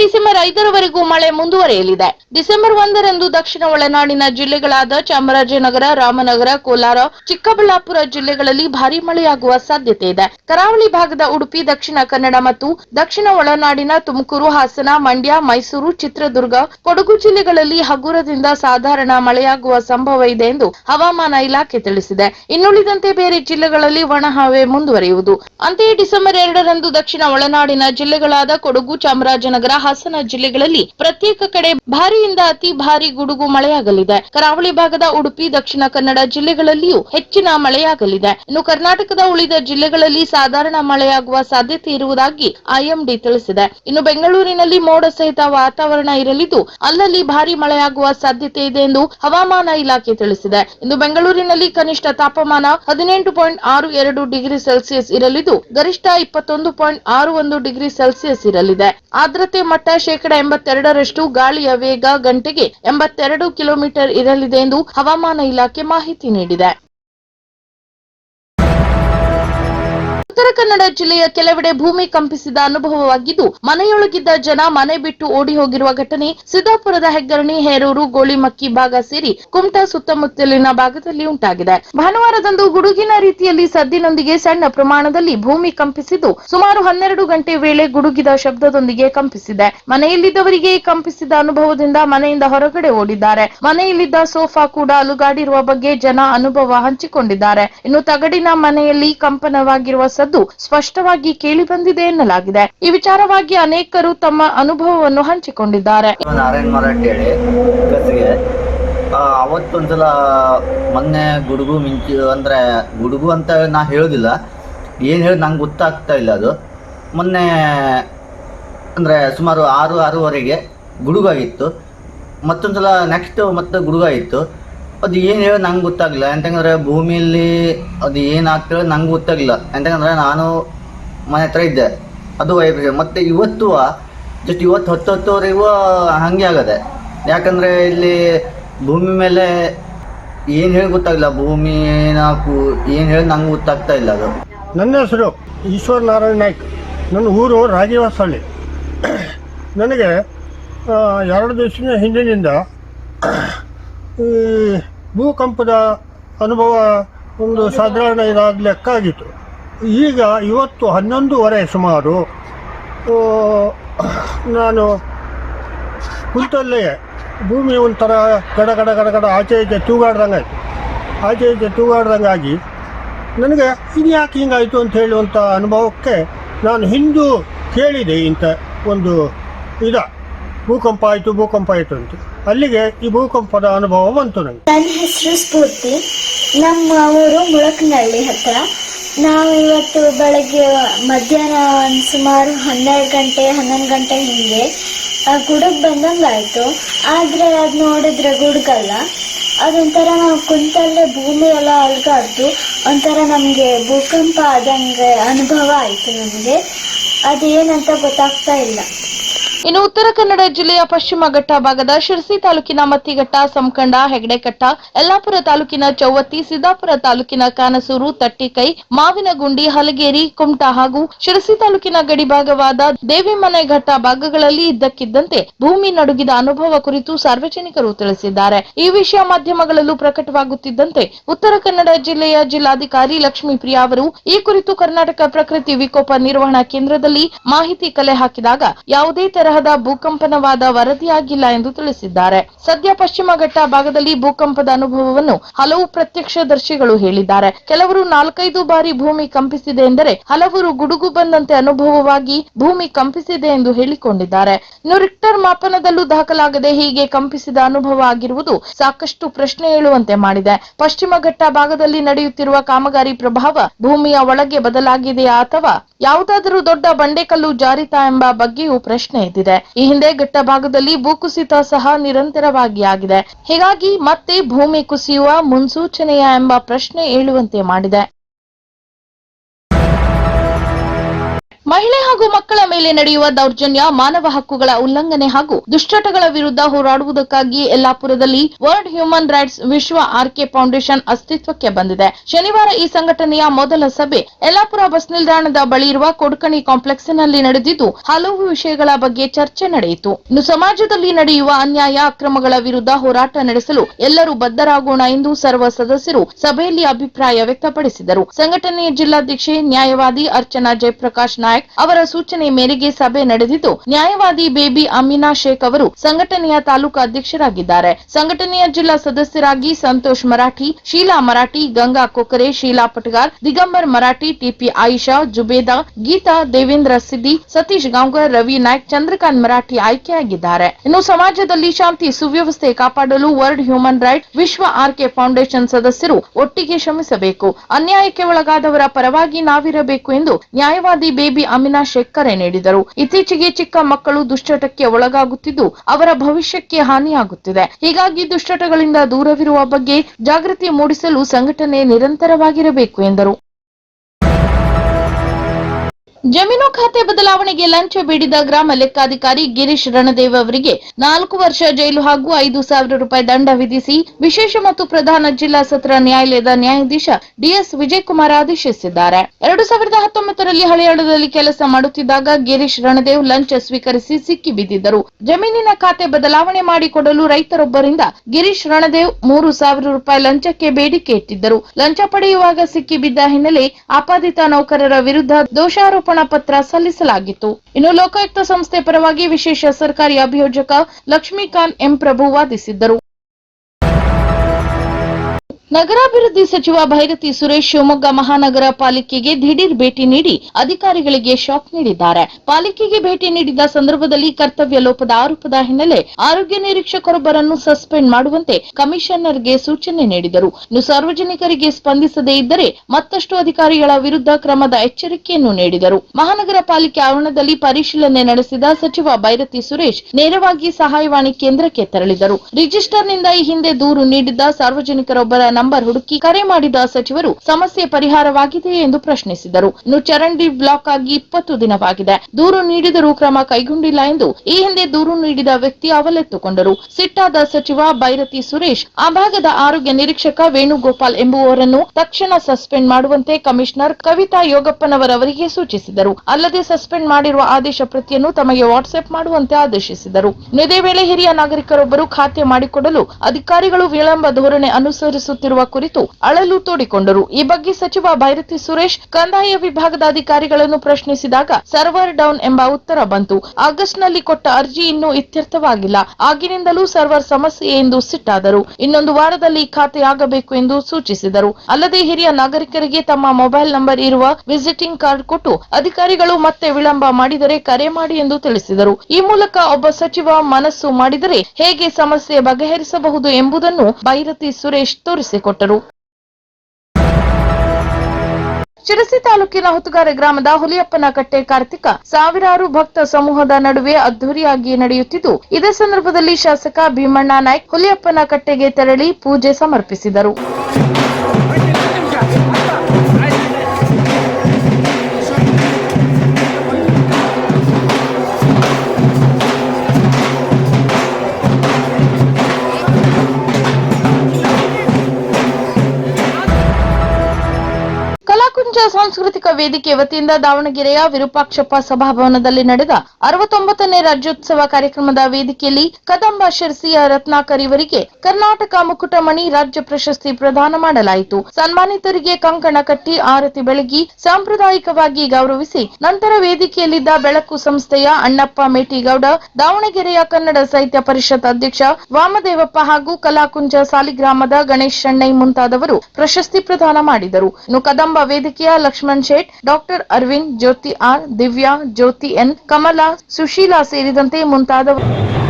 December ಐದರವರೆಗೂ ಮಳೆ ಮುಂದುವರೆಯಲಿದೆ. December ಒಂದರಂದು ದಕ್ಷಿಣ ಒಳನಾಡಿನ ಜಿಲ್ಲೆಗಳಾದ ಚಾಮರಾಜನಗರ, ರಾಮನಗರ, ಕೋಲಾರ, ಚಿಕ್ಕಬಳ್ಳಾಪುರ ಜಿಲ್ಲೆಗಳಲ್ಲಿ ಭಾರಿ ಮಳೆಯಾಗುವ ಸಾಧ್ಯತೆ ಇದೆ. ಕರಾವಳಿ ಭಾಗದ ಉಡುಪಿ, ದಕ್ಷಿಣ ಕನ್ನಡ ಮತ್ತು ದಕ್ಷಿಣ ಒಳನಾಡಿನ ತುಮಕೂರು, ಹಾಸನ, ಮಂಡ್ಯ, ಮೈಸೂರು, ಚಿತ್ರದುರ್ಗ, ಕೊಡಗು ಜಿಲ್ಲೆಗಳಲ್ಲಿ ಹಗುರದಿಂದ ಸಾಧಾರಣ ಮಳೆಯಾಗುವ ಸಂಭವ ಇದೆ ಎಂದು ಹವಾಮಾನ ಇಲಾಖೆ ತಿಳಿಸಿದೆ. ಇನ್ನುಳಿದಂತೆ ಬೇರೆ ಜಿಲ್ಲೆಗಳಲ್ಲಿ ಒಣಹವೆ ಮುಂದುವರಿಯುವುದು. ಅಂತೆಯೇ ಡಿಸೆಂಬರ್ ಎರಡರಂದು ದಕ್ಷಿಣ ಒಳನಾಡಿನ ಜಿಲ್ಲೆಗಳಾದ ಕೊಡಗು, ಚಾಮರಾಜನಗರ ಹಾಸನ ಜಿಲ್ಲೆಗಳಲ್ಲಿ ಪ್ರತ್ಯೇಕ ಕಡೆ ಭಾರಿಯಿಂದ ಅತಿ ಭಾರಿ ಗುಡುಗು ಮಳೆಯಾಗಲಿದೆ. ಕರಾವಳಿ ಭಾಗದ ಉಡುಪಿ, ದಕ್ಷಿಣ ಕನ್ನಡ ಜಿಲ್ಲೆಗಳಲ್ಲಿಯೂ ಹೆಚ್ಚಿನ ಮಳೆಯಾಗಲಿದೆ. ಇನ್ನು ಕರ್ನಾಟಕದ ಉಳಿದ ಜಿಲ್ಲೆಗಳಲ್ಲಿ ಸಾಧಾರಣ ಮಳೆಯಾಗುವ ಸಾಧ್ಯತೆ ಇರುವುದಾಗಿ ಐಎಂಡಿ ತಿಳಿಸಿದೆ. ಇನ್ನು ಬೆಂಗಳೂರಿನಲ್ಲಿ ಮೋಡ ಸಹಿತ ವಾತಾವರಣ ಇರಲಿದ್ದು, ಅಲ್ಲಲ್ಲಿ ಭಾರಿ ಮಳೆಯಾಗುವ ಸಾಧ್ಯತೆ ಇದೆ ಎಂದು ಹವಾಮಾನ ಇಲಾಖೆ ತಿಳಿಸಿದೆ. ಇಂದು ಬೆಂಗಳೂರಿನಲ್ಲಿ ಕನಿಷ್ಠ ತಾಪಮಾನ ಹದಿನೆಂಟು ಪಾಯಿಂಟ್ ಆರು ಎರಡು ಡಿಗ್ರಿ ಸೆಲ್ಸಿಯಸ್ ಇರಲಿದ್ದು, ಗರಿಷ್ಠ ಇಪ್ಪತ್ತೊಂದು ಪಾಯಿಂಟ್ ಆರು ಒಂದು ಡಿಗ್ರಿ ಸೆಲ್ಸಿಯಸ್ ಇರಲಿದೆ. ಆರ್ದ್ರತೆ ಮಟ್ಟ ಶೇಕಡ ಎಂಬತ್ತೆರಡರಷ್ಟು ಗಾಳಿಯ ವೇಗ ಗಂಟೆಗೆ ಎಂಬತ್ತೆರಡು ಕಿಲೋಮೀಟರ್ ಇರಲಿದೆ ಎಂದು ಹವಾಮಾನ ಇಲಾಖೆ ಮಾಹಿತಿ ನೀಡಿದೆ. ಉತ್ತರ ಕನ್ನಡ ಜಿಲ್ಲೆಯ ಕೆಲವೆಡೆ ಭೂಮಿ ಕಂಪಿಸಿದ ಅನುಭವವಾಗಿದ್ದು, ಮನೆಯೊಳಗಿದ್ದ ಜನ ಮನೆ ಬಿಟ್ಟು ಓಡಿ ಹೋಗಿರುವ ಘಟನೆ, ಸಿದ್ದಾಪುರದ ಹೆಗ್ಗರಣಿ, ಹೇರೂರು ಗೋಳಿಮಕ್ಕಿ ಭಾಗ ಸೇರಿ ಕುಮಟಾ ಸುತ್ತಮುತ್ತಲಿನ ಭಾಗದಲ್ಲಿ ಉಂಟಾಗಿದೆ. ಭಾನುವಾರದಂದು ಗುಡುಗಿನ ರೀತಿಯಲ್ಲಿ ಸದ್ದಿನೊಂದಿಗೆ ಸಣ್ಣ ಪ್ರಮಾಣದಲ್ಲಿ ಭೂಮಿ ಕಂಪಿಸಿದ್ದು, ಸುಮಾರು ಹನ್ನೆರಡು ಗಂಟೆ ವೇಳೆ ಗುಡುಗಿದ ಶಬ್ದದೊಂದಿಗೆ ಕಂಪಿಸಿದೆ. ಮನೆಯಲ್ಲಿದ್ದವರಿಗೆ ಕಂಪಿಸಿದ ಅನುಭವದಿಂದ ಮನೆಯಿಂದ ಹೊರಗಡೆ ಓಡಿದ್ದಾರೆ. ಮನೆಯಲ್ಲಿದ್ದ ಸೋಫಾ ಕೂಡ ಅಲುಗಾಡಿರುವ ಬಗ್ಗೆ ಜನ ಅನುಭವ ಹಂಚಿಕೊಂಡಿದ್ದಾರೆ. ಇನ್ನು ತಗಡಿನ ಮನೆಯಲ್ಲಿ ಕಂಪನವಾಗಿರುವ ಸದ್ದು ಸ್ಪಷ್ಟವಾಗಿ ಕೇಳಿ ಬಂದಿದೆ ಎನ್ನಲಾಗಿದೆ. ಈ ವಿಚಾರವಾಗಿ ಅನೇಕರು ತಮ್ಮ ಅನುಭವವನ್ನು ಹಂಚಿಕೊಂಡಿದ್ದಾರೆ. ನಾರಾಯಣ್ ಮರಾಠಿ ಅವತ್ತೊಂದ್ಸಲ ಮೊನ್ನೆ ಗುಡುಗು ಮಿಂಚು ಅಂದ್ರೆ ಗುಡುಗು ಅಂತ ನಾ ಹೇಳೋದಿಲ್ಲ. ಏನು ಹೇಳಿ ನಂಗೆ ಗೊತ್ತಾಗ್ತಾ ಇಲ್ಲ ಅದು. ಮೊನ್ನೆ ಅಂದರೆ ಸುಮಾರು ಆರು ಆರೂವರೆಗೆ ಗುಡುಗಾಗಿತ್ತು ಮತ್ತೊಂದು ಸಲ ನೆಕ್ಸ್ಟ್ ಮತ್ತೆ ಗುಡುಗಾಗಿತ್ತು ಅದು ಏನು ಹೇಳೋ ನಂಗೆ ಗೊತ್ತಾಗಲಿಲ್ಲ. ಎಂತಂದ್ರೆ ಭೂಮಿಯಲ್ಲಿ ಅದು ಏನು ಏನಾಗ್ತದೆ ನಂಗೆ ಗೊತ್ತಾಗಿಲ್ಲ ಎಂತಂದ್ರೆ ನಾನು ಮನೆ ಹತ್ರ ಇದ್ದೆ. ಅದು ವೈಬ್ರೇಷನ್ ಮತ್ತು ಇವತ್ತು ಜಸ್ಟ್ ಇವತ್ತು ಹತ್ತು ಹತ್ತುವರೆಗೂ ಹಾಗೆ ಆಗದೆ. ಯಾಕಂದರೆ ಇಲ್ಲಿ ಭೂಮಿ ಮೇಲೆ ಏನು ಹೇಳಿ ಗೊತ್ತಾಗಲಿಲ್ಲ. ಭೂಮಿ ಏನಾಕು ಏನು ಹೇಳಿ ನಂಗೆ ಗೊತ್ತಾಗ್ತಾ ಇಲ್ಲ ಅದು. ನನ್ನ ಹೆಸರು ಈಶ್ವರ್ ನಾರಾಯಣ್ ನಾಯ್ಕ್. ನನ್ನ ಊರು ರಾಜೀವಸಹಳ್ಳಿ ನನಗೆ ಎರಡು ದಿವಸದ ಹಿಂದಿನಿಂದ ಈ ಭೂಕಂಪದ ಅನುಭವ ಒಂದು ಸಾಧಾರಣ ಇದಾದ ಲೆಕ್ಕಾಗಿತ್ತು ಈಗ ಇವತ್ತು ಹನ್ನೊಂದುವರೆ ಸುಮಾರು ನಾನು ಕುಂತಲ್ಲೇ ಭೂಮಿ ಒಂಥರ ಗಡ ಗಡ ಗಡ ಗಡ ಆಚೆ ಈಚೆ ತೂಗಾಡ್ದಂಗೆ ಆಯಿತು ಆಚೆ ಈಚೆ ತೂಗಾಡ್ದಂಗಾಗಿ ನನಗೆ ಇದು ಯಾಕೆ ಹಿಂಗಾಯಿತು ಅಂತ ಹೇಳುವಂಥ ಅನುಭವಕ್ಕೆ ನಾನು ಹಿಂದೂ ಕೇಳಿದೆ ಇಂಥ ಒಂದು ಇದ. ಭೂಕಂಪ ಆಯಿತು ಭೂಕಂಪ ಆಯಿತು ಅಂತ. ಅಲ್ಲಿಗೆ ಈ ಭೂಕಂಪದ ಅನುಭವ ಬಂತು ನನಗೆ ನನ್ನ ಹೆಸರು ಸ್ಫೂರ್ತಿ. ನಮ್ಮ ಊರು ಮುಳಕನಹಳ್ಳಿ ಹತ್ರ. ನಾವು ಇವತ್ತು ಬೆಳಗ್ಗೆ ಮಧ್ಯಾಹ್ನ ಒಂದು ಸುಮಾರು ಹನ್ನೆರಡು ಗಂಟೆ, ಹನ್ನೊಂದು ಗಂಟೆ ಹಿಂಗೆ ಆ ಗುಡುಗು ಬಂದಂಗೆ ಆಯಿತು ಆದರೆ ಅದು ನೋಡಿದ್ರೆ ಗುಡುಗಲ್ಲ. ಅದೊಂಥರ ನಾವು ಕುಂತಲ್ಲೇ ಭೂಮಿ ಎಲ್ಲ ಅಲ್ಗಾಡ್ತು ಒಂಥರ ನಮಗೆ ಭೂಕಂಪ ಆದಂಗೆ ಅನುಭವ ಆಯಿತು ನಮಗೆ. ಅದೇನಂತ ಗೊತ್ತಾಗ್ತಾ ಇಲ್ಲ. ಇನ್ನು ಉತ್ತರ ಕನ್ನಡ ಜಿಲ್ಲೆಯ ಪಶ್ಚಿಮ ಘಟ್ಟ ಭಾಗದ ಶಿರಸಿ ತಾಲೂಕಿನ ಮತ್ತಿಘಟ್ಟ ಸಂಕಂಡ ಹೆಗಡೆಕಟ್ಟ, ಯಲ್ಲಾಪುರ ತಾಲೂಕಿನ ಚೌವತ್ತಿ, ಸಿದ್ದಾಪುರ ತಾಲೂಕಿನ ಕಾನಸೂರು, ತಟ್ಟಿಕೈ, ಮಾವಿನಗುಂಡಿ, ಹಲಗೇರಿ, ಕುಮಟಾ ಹಾಗೂ ಶಿರಸಿ ತಾಲೂಕಿನ ಗಡಿ ಭಾಗವಾದ ದೇವಿಮನೆ ಘಟ್ಟ ಭಾಗಗಳಲ್ಲಿ ಇದ್ದಕ್ಕಿದ್ದಂತೆ ಭೂಮಿ ನಡುಗಿದ ಅನುಭವ ಕುರಿತು ಸಾರ್ವಜನಿಕರು ತಿಳಿಸಿದ್ದಾರೆ. ಈ ವಿಷಯ ಮಾಧ್ಯಮಗಳಲ್ಲೂ ಪ್ರಕಟವಾಗುತ್ತಿದ್ದಂತೆ ಉತ್ತರ ಕನ್ನಡ ಜಿಲ್ಲೆಯ ಜಿಲ್ಲಾಧಿಕಾರಿ ಲಕ್ಷ್ಮೀ ಪ್ರಿಯಾ ಅವರು ಈ ಕುರಿತು ಕರ್ನಾಟಕ ಪ್ರಕೃತಿ ವಿಕೋಪ ನಿರ್ವಹಣಾ ಕೇಂದ್ರದಲ್ಲಿ ಮಾಹಿತಿ ಕಲೆ ಹಾಕಿದಾಗ ಯಾವುದೇ ತರಹದ ಭೂಕಂಪನವಾದ ವರದಿಯಾಗಿಲ್ಲ ಎಂದು ತಿಳಿಸಿದ್ದಾರೆ. ಸದ್ಯ ಪಶ್ಚಿಮ ಘಟ್ಟ ಭಾಗದಲ್ಲಿ ಭೂಕಂಪದ ಅನುಭವವನ್ನು ಹಲವು ಪ್ರತ್ಯಕ್ಷದರ್ಶಿಗಳು ಹೇಳಿದ್ದಾರೆ. ಕೆಲವರು ನಾಲ್ಕೈದು ಬಾರಿ ಭೂಮಿ ಕಂಪಿಸಿದೆ ಎಂದರೆ ಹಲವರು ಗುಡುಗು ಬಂದಂತೆ ಅನುಭವವಾಗಿ ಭೂಮಿ ಕಂಪಿಸಿದೆ ಎಂದು ಹೇಳಿಕೊಂಡಿದ್ದಾರೆ. ಇನ್ನು ರಿಕ್ಟರ್ ಮಾಪನದಲ್ಲೂ ದಾಖಲಾಗದೆ ಹೀಗೆ ಕಂಪಿಸಿದ ಅನುಭವ ಆಗಿರುವುದು ಸಾಕಷ್ಟು ಪ್ರಶ್ನೆ ಏಳುವಂತೆ ಮಾಡಿದೆ. ಪಶ್ಚಿಮ ಘಟ್ಟ ಭಾಗದಲ್ಲಿ ನಡೆಯುತ್ತಿರುವ ಕಾಮಗಾರಿ ಪ್ರಭಾವ ಭೂಮಿಯ ಒಳಗೆ ಬದಲಾಗಿದೆಯಾ ಅಥವಾ ಯಾವುದಾದರೂ ದೊಡ್ಡ ಬಂಡೆಕಲ್ಲು ಜಾರಿತಾ ಎಂಬ ಬಗ್ಗೆಯೂ ಪ್ರಶ್ನೆ ಎದ್ದಿದೆ ಈ ಹಿಂದೆ ಘಟ್ಟ ಭಾಗದಲ್ಲಿ ಭೂಕುಸಿತ ಸಹ ನಿರಂತರವಾಗಿ ಆಗಿದೆ. ಹೀಗಾಗಿ ಮತ್ತೆ ಭೂಮಿ ಕುಸಿಯುವ ಮುನ್ಸೂಚನೆಯ ಎಂಬ ಪ್ರಶ್ನೆ ಏಳುವಂತೆ ಮಾಡಿದೆ. ಮಹಿಳೆ ಹಾಗೂ ಮಕ್ಕಳ ಮೇಲೆ ನಡೆಯುವ ದೌರ್ಜನ್ಯ, ಮಾನವ ಹಕ್ಕುಗಳ ಉಲ್ಲಂಘನೆ ಹಾಗೂ ದುಶ್ಚಟಗಳ ವಿರುದ್ಧ ಹೋರಾಡುವುದಕ್ಕಾಗಿ ಯಲ್ಲಾಪುರದಲ್ಲಿ world human rights Vishwa RK foundation ಅಸ್ತಿತ್ವಕ್ಕೆ ಬಂದಿದೆ. ಶನಿವಾರ ಈ ಸಂಘಟನೆಯ ಮೊದಲ ಸಭೆ ಯಲ್ಲಾಪುರ ಬಸ್ ನಿಲ್ದಾಣದ ಬಳಿ ಇರುವ ಕೊಡ್ಕಣಿ ಕಾಂಪ್ಲೆಕ್ಸ್ನಲ್ಲಿ ನಡೆದಿದ್ದು, ಹಲವು ವಿಷಯಗಳ ಬಗ್ಗೆ ಚರ್ಚೆ ನಡೆಯಿತು. ಇನ್ನು ಸಮಾಜದಲ್ಲಿ ನಡೆಯುವ ಅನ್ಯಾಯ, ಅಕ್ರಮಗಳ ವಿರುದ್ಧ ಹೋರಾಟ ನಡೆಸಲು ಎಲ್ಲರೂ ಬದ್ಧರಾಗೋಣ ಎಂದು ಸರ್ವ ಸದಸ್ಯರು ಸಭೆಯಲ್ಲಿ ಅಭಿಪ್ರಾಯ ವ್ಯಕ್ತಪಡಿಸಿದರು. ಸಂಘಟನೆಯ ಜಿಲ್ಲಾಧ್ಯಕ್ಷೆ ನ್ಯಾಯವಾದಿ ಅರ್ಚನಾ ಜಯಪ್ರಕಾಶ್ ಅವರ ಸೂಚನೆ ಮೇರೆಗೆ ಸಭೆ ನಡೆದಿದ್ದು, ನ್ಯಾಯವಾದಿ ಬೇಬಿ ಅಮೀನಾ ಶೇಖ್ ಅವರು ಸಂಘಟನೆಯ ತಾಲೂಕಾ ಅಧ್ಯಕ್ಷರಾಗಿದ್ದಾರೆ. ಸಂಘಟನೆಯ ಜಿಲ್ಲಾ ಸದಸ್ಯರಾಗಿ ಸಂತೋಷ್ ಮರಾಠಿ, ಶೀಲಾ ಮರಾಠಿ, ಗಂಗಾ ಕೊಕರೆ ಶೀಲಾ ಪಟಗಾರ್, ದಿಗಂಬರ್ ಮರಾಠಿ, ಟಿಪಿ ಆಯಿಷಾ, ಜುಬೇದಾ, ಗೀತಾ, ದೇವೇಂದ್ರ ಸಿದ್ದಿ, ಸತೀಶ್ ಗಾಂವ್ಕರ್, ರವಿ ನಾಯ್ಕ್, ಚಂದ್ರಕಾಂತ್ ಮರಾಠಿ ಆಯ್ಕೆಯಾಗಿದ್ದಾರೆ. ಇನ್ನು ಸಮಾಜದಲ್ಲಿ ಶಾಂತಿ, ಸುವ್ಯವಸ್ಥೆ ಕಾಪಾಡಲು world human right Vishwa RK foundation ಸದಸ್ಯರು ಒಟ್ಟಿಗೆ ಶ್ರಮಿಸಬೇಕು. ಅನ್ಯಾಯಕ್ಕೆ ಒಳಗಾದವರ ಪರವಾಗಿ ನಾವಿರಬೇಕು ಎಂದು ನ್ಯಾಯವಾದಿ ಬೇಬಿ ಅಮಿನಾ ಶೇಖ್ ಕರೆ ನೀಡಿದರು. ಇತ್ತೀಚೆಗೆ ಚಿಕ್ಕ ಮಕ್ಕಳು ದುಶ್ಚಟಕ್ಕೆ ಒಳಗಾಗುತ್ತಿದ್ದು, ಅವರ ಭವಿಷ್ಯಕ್ಕೆ ಹಾನಿಯಾಗುತ್ತಿದೆ. ಹೀಗಾಗಿ ದುಶ್ಚಟಗಳಿಂದ ದೂರವಿರುವ ಬಗ್ಗೆ ಜಾಗೃತಿ ಮೂಡಿಸಲು ಸಂಘಟನೆ ನಿರಂತರವಾಗಿರಬೇಕು ಎಂದರು. ಜಮೀನು ಖಾತೆ ಬದಲಾವಣೆಗೆ ಲಂಚ ಬೇಡಿದ ಗ್ರಾಮ ಲೆಕ್ಕಾಧಿಕಾರಿ ಗಿರೀಶ್ ರಣದೇವ್ ಅವರಿಗೆ ನಾಲ್ಕು ವರ್ಷ ಜೈಲು ಹಾಗೂ ಐದು ಸಾವಿರ ರೂಪಾಯಿ ದಂಡ ವಿಧಿಸಿ ವಿಶೇಷ ಮತ್ತು ಪ್ರಧಾನ ಜಿಲ್ಲಾ ಸತ್ರ ನ್ಯಾಯಾಲಯದ ನ್ಯಾಯಾಧೀಶ ಡಿಎಸ್ ವಿಜಯಕುಮಾರ್ ಆದೇಶಿಸಿದ್ದಾರೆ. ಎರಡು ಸಾವಿರದ ಹತ್ತೊಂಬತ್ತರಲ್ಲಿ ಹಳೆಯಾಳದಲ್ಲಿ ಕೆಲಸ ಮಾಡುತ್ತಿದ್ದಾಗ ಗಿರೀಶ್ ರಣದೇವ್ ಲಂಚ ಸ್ವೀಕರಿಸಿ ಸಿಕ್ಕಿ ಬಿದ್ದಿದ್ದರು. ಜಮೀನಿನ ಖಾತೆ ಬದಲಾವಣೆ ಮಾಡಿಕೊಡಲು ರೈತರೊಬ್ಬರಿಂದ ಗಿರೀಶ್ ರಣದೇವ್ ಮೂರು ಸಾವಿರ ರೂಪಾಯಿ ಲಂಚಕ್ಕೆ ಬೇಡಿಕೆ ಇಟ್ಟಿದ್ದರು. ಲಂಚ ಪಡೆಯುವಾಗ ಸಿಕ್ಕಿ ಬಿದ್ದ ಹಿನ್ನೆಲೆ ಆಪಾದಿತ ನೌಕರರ ವಿರುದ್ಧ ದೋಷಾರೋಪಣಾ ಪತ್ರ ಸಲ್ಲಿಸಲಾಗಿತ್ತು. ಇನ್ನು ಲೋಕಾಯುಕ್ತ ಸಂಸ್ಥೆ ಪರವಾಗಿ ವಿಶೇಷ ಸರ್ಕಾರಿ ಅಭಿಯೋಜಕ ಲಕ್ಷ್ಮೀಕಾಂತ್ ಎಂ ಪ್ರಭು ವಾದಿಸಿದ್ದರು. ನಗರಾಭಿವೃದ್ಧಿ ಸಚಿವ ಭೈರತಿ ಸುರೇಶ್ ಶಿವಮೊಗ್ಗ ಮಹಾನಗರ ಪಾಲಿಕೆಗೆ ದಿಢೀರ್ ಭೇಟಿ ನೀಡಿ ಅಧಿಕಾರಿಗಳಿಗೆ ಶಾಕ್ ನೀಡಿದ್ದಾರೆ. ಪಾಲಿಕೆಗೆ ಭೇಟಿ ನೀಡಿದ ಸಂದರ್ಭದಲ್ಲಿ ಕರ್ತವ್ಯ ಲೋಪದ ಆರೋಪದ ಹಿನ್ನೆಲೆ ಆರೋಗ್ಯ ನಿರೀಕ್ಷಕರೊಬ್ಬರನ್ನು ಸಸ್ಪೆಂಡ್ ಮಾಡುವಂತೆ ಕಮಿಷನರ್ಗೆ ಸೂಚನೆ ನೀಡಿದರು. ಇನ್ನು ಸಾರ್ವಜನಿಕರಿಗೆ ಸ್ಪಂದಿಸದೇ ಇದ್ದರೆ ಮತ್ತಷ್ಟು ಅಧಿಕಾರಿಗಳ ವಿರುದ್ಧ ಕ್ರಮದ ಎಚ್ಚರಿಕೆಯನ್ನು ನೀಡಿದರು. ಮಹಾನಗರ ಪಾಲಿಕೆ ಆವರಣದಲ್ಲಿ ಪರಿಶೀಲನೆ ನಡೆಸಿದ ಸಚಿವ ಭೈರತಿ ಸುರೇಶ್ ನೇರವಾಗಿ ಸಹಾಯವಾಣಿ ಕೇಂದ್ರಕ್ಕೆ ತೆರಳಿದರು. ರಿಜಿಸ್ಟರ್ನಿಂದ ಈ ಹಿಂದೆ ದೂರು ನೀಡಿದ್ದ ಸಾರ್ವಜನಿಕರೊಬ್ಬರ ನಂಬರ್ ಹುಡುಕಿ ಕರೆ ಮಾಡಿದ ಸಚಿವರು ಸಮಸ್ಯೆ ಪರಿಹಾರವಾಗಿದೆಯೇ ಎಂದು ಪ್ರಶ್ನಿಸಿದರು. ಇನ್ನು ಚರಂಡಿ ಬ್ಲಾಕ್ ಆಗಿ ಇಪ್ಪತ್ತು ದಿನವಾಗಿದೆ. ದೂರು ನೀಡಿದರೂ ಕ್ರಮ ಕೈಗೊಂಡಿಲ್ಲ ಎಂದು ಈ ಹಿಂದೆ ದೂರು ನೀಡಿದ ವ್ಯಕ್ತಿ ಅವಲೆತ್ತುಕೊಂಡರು. ಸಿಟ್ಟಾದ ಸಚಿವ ಭೈರತಿ ಸುರೇಶ್, ಆ ಭಾಗದ ಆರೋಗ್ಯ ನಿರೀಕ್ಷಕ ವೇಣುಗೋಪಾಲ್ ಎಂಬುವವರನ್ನು ತಕ್ಷಣ ಸಸ್ಪೆಂಡ್ ಮಾಡುವಂತೆ ಕಮಿಷನರ್ ಕವಿತಾ ಯೋಗಪ್ಪನವರವರಿಗೆ ಸೂಚಿಸಿದರು. ಅಲ್ಲದೆ ಸಸ್ಪೆಂಡ್ ಮಾಡಿರುವ ಆದೇಶ ಪ್ರತಿಯನ್ನು ತಮಗೆ ವಾಟ್ಸ್ಆಪ್ ಮಾಡುವಂತೆ ಆದೇಶಿಸಿದರು. ಇದೇ ವೇಳೆ ಹಿರಿಯ ನಾಗರಿಕರೊಬ್ಬರು ಖಾತೆ ಮಾಡಿಕೊಡಲು ಅಧಿಕಾರಿಗಳು ವಿಳಂಬ ಧೋರಣೆ ಅನುಸರಿಸುತ್ತಿರುವ ಕುರಿತು ಅಳಲು ತೋಡಿಕೊಂಡರು. ಈ ಬಗ್ಗೆ ಸಚಿವ ಭೈರತಿ ಸುರೇಶ್ ಕಂದಾಯ ವಿಭಾಗದ ಅಧಿಕಾರಿಗಳನ್ನು ಪ್ರಶ್ನಿಸಿದಾಗ ಸರ್ವರ್ ಡೌನ್ ಎಂಬ ಉತ್ತರ ಬಂತು. ಆಗಸ್ಟ್ನಲ್ಲಿ ಕೊಟ್ಟ ಅರ್ಜಿ ಇನ್ನೂ ಇತ್ಯರ್ಥವಾಗಿಲ್ಲ. ಆಗಿನಿಂದಲೂ ಸರ್ವರ್ ಸಮಸ್ಯೆ ಎಂದು ಸಿಟ್ಟಾದರು. ಇನ್ನೊಂದು ವಾರದಲ್ಲಿ ಖಾತೆಯಾಗಬೇಕು ಎಂದು ಸೂಚಿಸಿದರು. ಅಲ್ಲದೆ ಹಿರಿಯ ನಾಗರಿಕರಿಗೆ ತಮ್ಮ ಮೊಬೈಲ್ ನಂಬರ್ ಇರುವ ವಿಸಿಟಿಂಗ್ ಕಾರ್ಡ್ ಕೊಟ್ಟು ಅಧಿಕಾರಿಗಳು ಮತ್ತೆ ವಿಳಂಬ ಮಾಡಿದರೆ ಕರೆ ಮಾಡಿ ಎಂದು ತಿಳಿಸಿದರು. ಈ ಮೂಲಕ ಒಬ್ಬ ಸಚಿವ ಮನಸ್ಸು ಮಾಡಿದರೆ ಹೇಗೆ ಸಮಸ್ಯೆ ಬಗೆಹರಿಸಬಹುದು ಎಂಬುದನ್ನು ಭೈರತಿ ಸುರೇಶ್ ತೋರಿಸಿಕೊಟ್ಟರು ಶಿರಸಿ ತಾಲೂಕಿನ ಹುತ್ತುಗಾರ ಗ್ರಾಮದ ಹುಲಿಯಪ್ಪನ ಕಟ್ಟೆ ಕಾರ್ತಿಕ ಸಾವಿರಾರು ಭಕ್ತ ಸಮೂಹದ ನಡುವೆ ಅದ್ದೂರಿಯಾಗಿ ನಡೆಯುತ್ತಿದ್ದು, ಇದೇ ಸಂದರ್ಭದಲ್ಲಿ ಶಾಸಕ ಭೀಮಣ್ಣ ನಾಯ್ಕ್ ಹುಲಿಯಪ್ಪನ ಕಟ್ಟೆಗೆ ತೆರಳಿ ಪೂಜೆ ಸಮರ್ಪಿಸಿದರು. ಕಲಾಕುಂಜ ಸಾಂಸ್ಕೃತಿಕ ವೇದಿಕೆ ವತಿಯಿಂದ ದಾವಣಗೆರೆಯ ವಿರೂಪಾಕ್ಷಪ್ಪ ಸಭಾಭವನದಲ್ಲಿ ನಡೆದ ಅರವತ್ತೊಂಬತ್ತನೇ ರಾಜ್ಯೋತ್ಸವ ಕಾರ್ಯಕ್ರಮದ ವೇದಿಕೆಯಲ್ಲಿ ಕದಂಬ ಶಿರ್ಸಿಯ ರತ್ನಾಕರ್ ಇವರಿಗೆ ಕರ್ನಾಟಕ ಮುಕುಟಮಣಿ ರಾಜ್ಯ ಪ್ರಶಸ್ತಿ ಪ್ರದಾನ ಮಾಡಲಾಯಿತು. ಸನ್ಮಾನಿತರಿಗೆ ಕಂಕಣ ಕಟ್ಟಿ ಆರತಿ ಬೆಳಗಿ ಸಾಂಪ್ರದಾಯಿಕವಾಗಿ ಗೌರವಿಸಿ ನಂತರ ವೇದಿಕೆಯಲ್ಲಿದ್ದ ಬೆಳಕು ಸಂಸ್ಥೆಯ ಅಣ್ಣಪ್ಪ ಮೇಟಿಗೌಡ, ದಾವಣಗೆರೆಯ ಕನ್ನಡ ಸಾಹಿತ್ಯ ಪರಿಷತ್ ಅಧ್ಯಕ್ಷ ವಾಮದೇವಪ್ಪ ಹಾಗೂ ಕಲಾಕುಂಜ ಸಾಲಿಗ್ರಾಮದ ಗಣೇಶ್ ಶೆಣ್ಣೈ ಮುಂತಾದವರು ಪ್ರಶಸ್ತಿ ಪ್ರದಾನ ಮಾಡಿದರು. ಕದಂಬ ವೇದಿಕೆಯ Lakshman Shet doctor Aravind Jyothi R Divya Jyothi N Kamala Sushila ಸೇರಿದಂತೆ ಮುಂತಾದವರು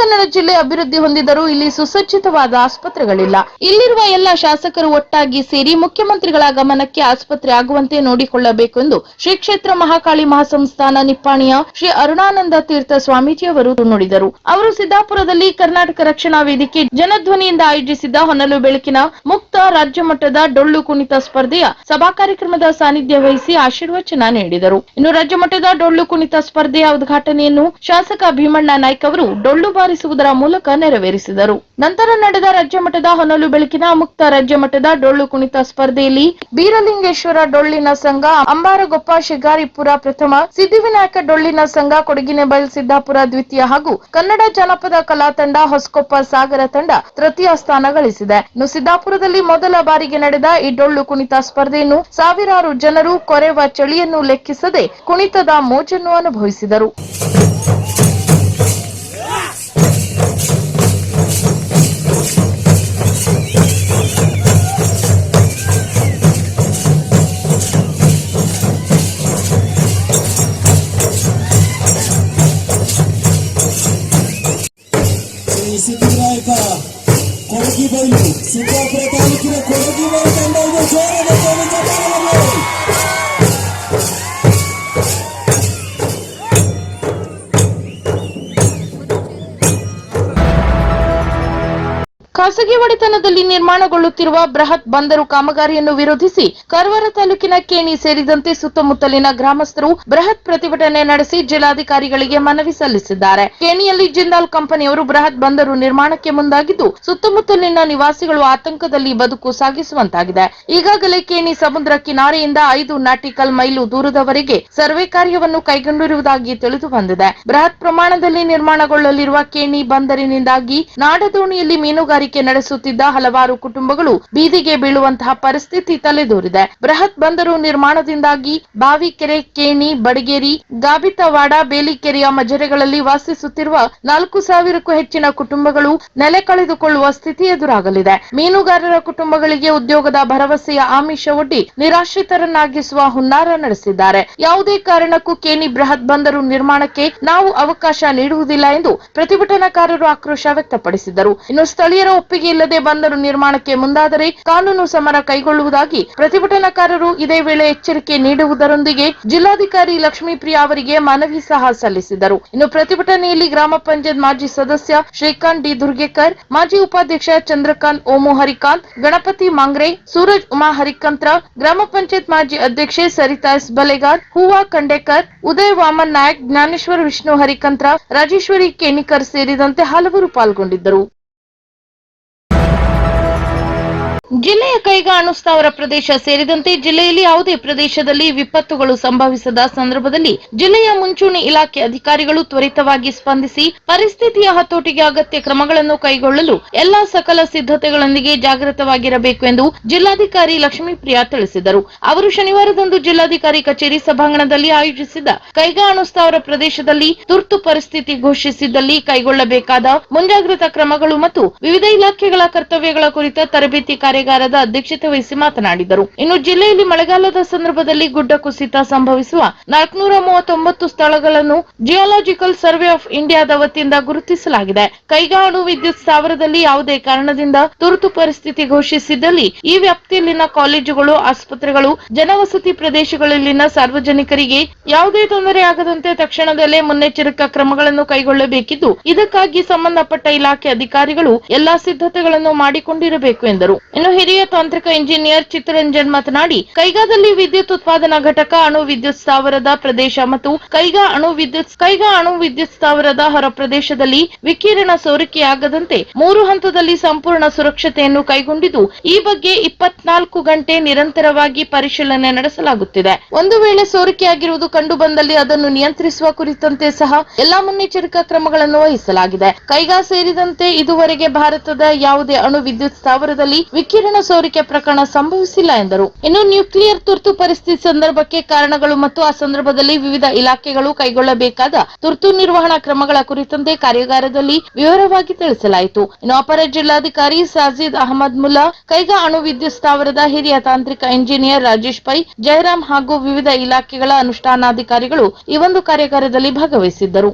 ಕನ್ನಡ ಜಿಲ್ಲೆ ಅಭಿವೃದ್ಧಿ ಹೊಂದಿದರೂ ಇಲ್ಲಿ ಸುಸಜ್ಜಿತವಾದ ಆಸ್ಪತ್ರೆಗಳಿಲ್ಲ. ಇಲ್ಲಿರುವ ಎಲ್ಲ ಶಾಸಕರು ಒಟ್ಟಾಗಿ ಸೇರಿ ಮುಖ್ಯಮಂತ್ರಿಗಳ ಗಮನಕ್ಕೆ ಆಸ್ಪತ್ರೆ ಆಗುವಂತೆ ನೋಡಿಕೊಳ್ಳಬೇಕು ಎಂದು ಶ್ರೀ ಕ್ಷೇತ್ರ ಮಹಾಕಾಳಿ ಮಹಾಸಂಸ್ಥಾನ ನಿಪ್ಪಾಣಿಯ ಶ್ರೀ ಅರುಣಾನಂದ ತೀರ್ಥ ಸ್ವಾಮೀಜಿಯವರು ನುಡಿದರು. ಅವರು ಸಿದ್ದಾಪುರದಲ್ಲಿ ಕರ್ನಾಟಕ ರಕ್ಷಣಾ ವೇದಿಕೆ ಜನಧ್ವನಿಯಿಂದ ಆಯೋಜಿಸಿದ್ದ ಹೊನಲು ಬೆಳಕಿನ ಮುಕ್ತ ರಾಜ್ಯ ಮಟ್ಟದ ಡೊಳ್ಳು ಕುಣಿತ ಸ್ಪರ್ಧೆಯ ಸಭಾ ಕಾರ್ಯಕ್ರಮದ ಸಾನ್ನಿಧ್ಯ ವಹಿಸಿ ಆಶೀರ್ವಚನ ನೀಡಿದರು. ಇನ್ನು ರಾಜ್ಯ ಮಟ್ಟದ ಡೊಳ್ಳು ಕುಣಿತ ಸ್ಪರ್ಧೆಯ ಉದ್ಘಾಟನೆಯನ್ನು ಶಾಸಕ ಭೀಮಣ್ಣ ನಾಯ್ಕ ಅವರು ಡೊಳ್ಳು ಬಾರಿಸುವುದರ ಮೂಲಕ ನೆರವೇರಿಸಿದರು. ನಂತರ ನಡೆದ ರಾಜ್ಯ ಮಟ್ಟದ ಹೊನಲು ಬೆಳಕಿನ ಮುಕ್ತ ರಾಜ್ಯ ಮಟ್ಟದ ಡೊಳ್ಳು ಕುಣಿತ ಸ್ಪರ್ಧೆಯಲ್ಲಿ ಬೀರಲಿಂಗೇಶ್ವರ ಡೊಳ್ಳಿನ ಸಂಘ, ಅಂಬಾರಗೊಪ್ಪ ಶಿಗಾರಿಪುರ ಪ್ರಥಮ, ಸಿದ್ಧಿವಿನಾಯಕ ಡೊಳ್ಳಿನ ಸಂಘ ಕೊಡಗಿನೆಬೈಲ್ ಸಿದ್ದಾಪುರ ದ್ವಿತೀಯ ಹಾಗೂ ಕನ್ನಡ ಜಾನಪದ ಕಲಾ ತಂಡ, ಹೊಸಕೊಪ್ಪ ಸಾಗರ ತಂಡ ತೃತೀಯ ಸ್ಥಾನ ಗಳಿಸಿದೆ. ಇನ್ನು ಸಿದ್ದಾಪುರದಲ್ಲಿ ಮೊದಲ ಬಾರಿಗೆ ನಡೆದ ಈ ಡೊಳ್ಳು ಕುಣಿತ ಸ್ಪರ್ಧೆಯನ್ನು ಸಾವಿರಾರು ಜನರು ಕೊರೆವ ಚಳಿಯನ್ನು ಲೆಕ್ಕಿಸದೆ ಕುಣಿತದ ಮೋಜನ್ನು ಅನುಭವಿಸಿದರು. ಖಾಸಗಿ ಒಡೆತನದಲ್ಲಿ ನಿರ್ಮಾಣಗೊಳ್ಳುತ್ತಿರುವ ಬೃಹತ್ ಬಂದರು ಕಾಮಗಾರಿಯನ್ನು ವಿರೋಧಿಸಿ ಕರ್ವಾರ ತಾಲೂಕಿನ ಕೇಣಿ ಸೇರಿದಂತೆ ಸುತ್ತಮುತ್ತಲಿನ ಗ್ರಾಮಸ್ಥರು ಬೃಹತ್ ಪ್ರತಿಭಟನೆ ನಡೆಸಿ ಜಿಲ್ಲಾಧಿಕಾರಿಗಳಿಗೆ ಮನವಿ ಸಲ್ಲಿಸಿದ್ದಾರೆ. ಕೇಣಿಯಲ್ಲಿ ಜಿಂದಾಲ್ ಕಂಪನಿಯವರು ಬೃಹತ್ ಬಂದರು ನಿರ್ಮಾಣಕ್ಕೆ ಮುಂದಾಗಿದ್ದು, ಸುತ್ತಮುತ್ತಲಿನ ನಿವಾಸಿಗಳು ಆತಂಕದಲ್ಲಿ ಬದುಕು ಸಾಗಿಸುವಂತಾಗಿದೆ. ಈಗಾಗಲೇ ಕೇಣಿ ಸಮುದ್ರ ಕಿನಾರೆಯಿಂದ ಐದು ನಾಟಿಕಲ್ ಮೈಲು ದೂರದವರೆಗೆ ಸರ್ವೆ ಕಾರ್ಯವನ್ನು ಕೈಗೊಂಡಿರುವುದಾಗಿ ತಿಳಿದು ಬಂದಿದೆ. ಬೃಹತ್ ಪ್ರಮಾಣದಲ್ಲಿ ನಿರ್ಮಾಣಗೊಳ್ಳಲಿರುವ ಕೇಣಿ ಬಂದರಿನಿಂದಾಗಿ ನಾಡದೋಣಿಯಲ್ಲಿ ಮೀನುಗಾರಿಕೆ ನಡೆಸುತ್ತಿದ್ದ ಹಲವಾರು ಕುಟುಂಬಗಳು ಬೀದಿಗೆ ಬೀಳುವಂತಹ ಪರಿಸ್ಥಿತಿ ತಲೆದೋರಿದೆ. ಬೃಹತ್ ಬಂದರು ನಿರ್ಮಾಣದಿಂದಾಗಿ ಬಾವಿಕೆರೆ, ಕೇಣಿ, ಬಡಗೇರಿ, ಗಾಬಿತವಾಡ, ಬೇಲಿಕೆರೆಯ ಮಜರೆಗಳಲ್ಲಿ ವಾಸಿಸುತ್ತಿರುವ ನಾಲ್ಕು ಸಾವಿರಕ್ಕೂ ಹೆಚ್ಚಿನ ಕುಟುಂಬಗಳು ನೆಲೆ ಕಳೆದುಕೊಳ್ಳುವ ಸ್ಥಿತಿ ಎದುರಾಗಲಿದೆ. ಮೀನುಗಾರರ ಕುಟುಂಬಗಳಿಗೆ ಉದ್ಯೋಗದ ಭರವಸೆಯ ಆಮಿಷ ಒಡ್ಡಿ ನಿರಾಶ್ರಿತರನ್ನಾಗಿಸುವ ಹುನ್ನಾರ ನಡೆಸಿದ್ದಾರೆ. ಯಾವುದೇ ಕಾರಣಕ್ಕೂ ಕೇಣಿ ಬೃಹತ್ ಬಂದರು ನಿರ್ಮಾಣಕ್ಕೆ ನಾವು ಅವಕಾಶ ನೀಡುವುದಿಲ್ಲ ಎಂದು ಪ್ರತಿಭಟನಾಕಾರರು ಆಕ್ರೋಶ ವ್ಯಕ್ತಪಡಿಸಿದರು. ಇನ್ನು ಸ್ಥಳೀಯರ ಒಪ್ಪಿಗೆ ಇಲ್ಲದೆ ಬಂದರು ನಿರ್ಮಾಣಕ್ಕೆ ಮುಂದಾದರೆ ಕಾನೂನು ಸಮರ ಕೈಗೊಳ್ಳುವುದಾಗಿ ಪ್ರತಿಭಟನಾಕಾರರು ಇದೇ ವೇಳೆ ಎಚ್ಚರಿಕೆ ನೀಡುವುದರೊಂದಿಗೆ ಜಿಲ್ಲಾಧಿಕಾರಿ ಲಕ್ಷ್ಮೀಪ್ರಿಯಾ ಅವರಿಗೆ ಮನವಿ ಸಹ ಸಲ್ಲಿಸಿದರು. ಇನ್ನು ಪ್ರತಿಭಟನೆಯಲ್ಲಿ ಗ್ರಾಮ ಪಂಚಾಯತ್ ಮಾಜಿ ಸದಸ್ಯ ಶ್ರೀಕಾಂತ್ ಡಿ ದುರ್ಗೇಕರ್, ಮಾಜಿ ಉಪಾಧ್ಯಕ್ಷ ಚಂದ್ರಕಾಂತ್ ಓಮು ಹರಿಕಾಂತ್ ಗಣಪತಿ ಮಾಂಗ್ರೆ, ಸೂರಜ್ ಉಮಾ ಹರಿಕಂತ್ರ, ಗ್ರಾಮ ಪಂಚಾಯತ್ ಮಾಜಿ ಅಧ್ಯಕ್ಷೆ ಸರಿತಾ ಎಸ್ ಬಲೆಗಾರ್, ಹೂವಾ ಖಂಡೇಕರ್, ಉದಯ್ ವಾಮನ್ ನಾಯಕ್, ಜ್ಞಾನೇಶ್ವರ ವಿಷ್ಣು ಹರಿಕಂತ್ರ, ರಾಜೇಶ್ವರಿ ಕೇಣಿಕರ್ ಸೇರಿದಂತೆ ಹಲವರು ಪಾಲ್ಗೊಂಡಿದ್ದರು. ಜಿಲ್ಲೆಯ ಕೈಗಾ ಅಣುಸ್ಥಾವರ ಪ್ರದೇಶ ಸೇರಿದಂತೆ ಜಿಲ್ಲೆಯಲ್ಲಿ ಯಾವುದೇ ಪ್ರದೇಶದಲ್ಲಿ ವಿಪತ್ತುಗಳು ಸಂಭವಿಸದ ಸಂದರ್ಭದಲ್ಲಿ ಜಿಲ್ಲೆಯ ಮುಂಚೂಣಿ ಇಲಾಖೆ ಅಧಿಕಾರಿಗಳು ತ್ವರಿತವಾಗಿ ಸ್ಪಂದಿಸಿ ಪರಿಸ್ಥಿತಿಯ ಹತೋಟಿಗೆ ಅಗತ್ಯ ಕ್ರಮಗಳನ್ನು ಕೈಗೊಳ್ಳಲು ಎಲ್ಲಾ ಸಕಲ ಸಿದ್ಧತೆಗಳೊಂದಿಗೆ ಜಾಗೃತವಾಗಿರಬೇಕು ಎಂದು ಜಿಲ್ಲಾಧಿಕಾರಿ ಲಕ್ಷ್ಮೀಪ್ರಿಯಾ ತಿಳಿಸಿದರು. ಅವರು ಶನಿವಾರದಂದು ಜಿಲ್ಲಾಧಿಕಾರಿ ಕಚೇರಿ ಸಭಾಂಗಣದಲ್ಲಿ ಆಯೋಜಿಸಿದ್ದ ಕೈಗಾ ಅಣುಸ್ಥಾವರ ಪ್ರದೇಶದಲ್ಲಿ ತುರ್ತು ಪರಿಸ್ಥಿತಿ ಘೋಷಿಸಿದ್ದಲ್ಲಿ ಕೈಗೊಳ್ಳಬೇಕಾದ ಮುಂಜಾಗ್ರತಾ ಕ್ರಮಗಳು ಮತ್ತು ವಿವಿಧ ಇಲಾಖೆಗಳ ಕರ್ತವ್ಯಗಳ ಕುರಿತ ತರಬೇತಿ ಕಾರ್ಯಾಗಾರದ ಅಧ್ಯಕ್ಷತೆ ವಹಿಸಿ ಮಾತನಾಡಿದರು. ಇನ್ನು ಜಿಲ್ಲೆಯಲ್ಲಿ ಮಳೆಗಾಲದ ಸಂದರ್ಭದಲ್ಲಿ ಗುಡ್ಡ ಕುಸಿತ ಸಂಭವಿಸುವ ನಾಲ್ಕುನೂರ ಮೂವತ್ತೊಂಬತ್ತು ಸ್ಥಳಗಳನ್ನು ಜಿಯಾಲಜಿಕಲ್ ಸರ್ವೆ ಆಫ್ ಇಂಡಿಯಾದ ವತಿಯಿಂದ ಗುರುತಿಸಲಾಗಿದೆ. ಕೈಗಾಣು ವಿದ್ಯುತ್ ಸ್ಥಾವರದಲ್ಲಿ ಯಾವುದೇ ಕಾರಣದಿಂದ ತುರ್ತು ಪರಿಸ್ಥಿತಿ ಘೋಷಿಸಿದಲ್ಲಿ ಈ ವ್ಯಾಪ್ತಿಯಲ್ಲಿನ ಕಾಲೇಜುಗಳು, ಆಸ್ಪತ್ರೆಗಳು, ಜನವಸತಿ ಪ್ರದೇಶಗಳಲ್ಲಿನ ಸಾರ್ವಜನಿಕರಿಗೆ ಯಾವುದೇ ತೊಂದರೆ ಆಗದಂತೆ ತಕ್ಷಣದಲ್ಲೇ ಮುನ್ನೆಚ್ಚರಿಕಾ ಕ್ರಮಗಳನ್ನು ಕೈಗೊಳ್ಳಬೇಕಿದ್ದು, ಇದಕ್ಕಾಗಿ ಸಂಬಂಧಪಟ್ಟ ಇಲಾಖೆ ಅಧಿಕಾರಿಗಳು ಎಲ್ಲಾ ಸಿದ್ಧತೆಗಳನ್ನು ಮಾಡಿಕೊಂಡಿರಬೇಕು ಎಂದರು. ಇನ್ನು ಹಿರಿಯ ತಾಂತ್ರಿಕ ಇಂಜಿನಿಯರ್ ಚಿತ್ತರಂಜನ್ ಮಾತನಾಡಿ, ಕೈಗಾದಲ್ಲಿ ವಿದ್ಯುತ್ ಉತ್ಪಾದನಾ ಘಟಕ, ಅಣು ವಿದ್ಯುತ್ ಸ್ಥಾವರದ ಪ್ರದೇಶ ಮತ್ತು ಕೈಗಾ ಅಣು ವಿದ್ಯುತ್ ಕೈಗಾ ಅಣು ವಿದ್ಯುತ್ ಸ್ಥಾವರದ ಹೊರ ಪ್ರದೇಶದಲ್ಲಿ ವಿಕಿರಣ ಸೋರಿಕೆಯಾಗದಂತೆ ಮೂರು ಹಂತದಲ್ಲಿ ಸಂಪೂರ್ಣ ಸುರಕ್ಷತೆಯನ್ನು ಕೈಗೊಂಡಿದ್ದು, ಈ ಬಗ್ಗೆ ಇಪ್ಪತ್ನಾಲ್ಕು ಗಂಟೆ ನಿರಂತರವಾಗಿ ಪರಿಶೀಲನೆ ನಡೆಸಲಾಗುತ್ತಿದೆ. ಒಂದು ವೇಳೆ ಸೋರಿಕೆಯಾಗಿರುವುದು ಕಂಡು ಬಂದಲ್ಲಿ ಅದನ್ನು ನಿಯಂತ್ರಿಸುವ ಕುರಿತಂತೆ ಸಹ ಎಲ್ಲಾ ಮುನ್ನೆಚ್ಚರಿಕಾ ಕ್ರಮಗಳನ್ನು ವಹಿಸಲಾಗಿದೆ. ಕೈಗಾ ಸೇರಿದಂತೆ ಇದುವರೆಗೆ ಭಾರತದ ಯಾವುದೇ ಅಣು ವಿದ್ಯುತ್ ಸ್ಥಾವರದಲ್ಲಿ ವಿಕಿರಣ ಸೋರಿಕೆ ಪ್ರಕರಣ ಸಂಭವಿಸಿಲ್ಲ ಎಂದರು. ಇನ್ನು ನ್ಯೂಕ್ಲಿಯರ್ ತುರ್ತು ಪರಿಸ್ಥಿತಿ ಸಂದರ್ಭಕ್ಕೆ ಕಾರಣಗಳು ಮತ್ತು ಆ ಸಂದರ್ಭದಲ್ಲಿ ವಿವಿಧ ಇಲಾಖೆಗಳು ಕೈಗೊಳ್ಳಬೇಕಾದ ತುರ್ತು ನಿರ್ವಹಣಾ ಕ್ರಮಗಳ ಕುರಿತಂತೆ ಕಾರ್ಯಾಗಾರದಲ್ಲಿ ವಿವರವಾಗಿ ತಿಳಿಸಲಾಯಿತು. ಇನ್ನು ಅಪರ ಜಿಲ್ಲಾಧಿಕಾರಿ ಸಾಜಿದ್ ಅಹಮದ್ ಮುಲ್ಲಾ, ಕೈಗಾ ಅಣು ವಿದ್ಯುತ್ ಸ್ಥಾವರದ ಹಿರಿಯ ತಾಂತ್ರಿಕ ಇಂಜಿನಿಯರ್ ರಾಜೇಶ್ ಪೈ, ಜಯರಾಮ್ ಹಾಗೂ ವಿವಿಧ ಇಲಾಖೆಗಳ ಅನುಷ್ಠಾನಾಧಿಕಾರಿಗಳು ಈ ಒಂದು ಕಾರ್ಯಾಗಾರದಲ್ಲಿ ಭಾಗವಹಿಸಿದ್ದರು.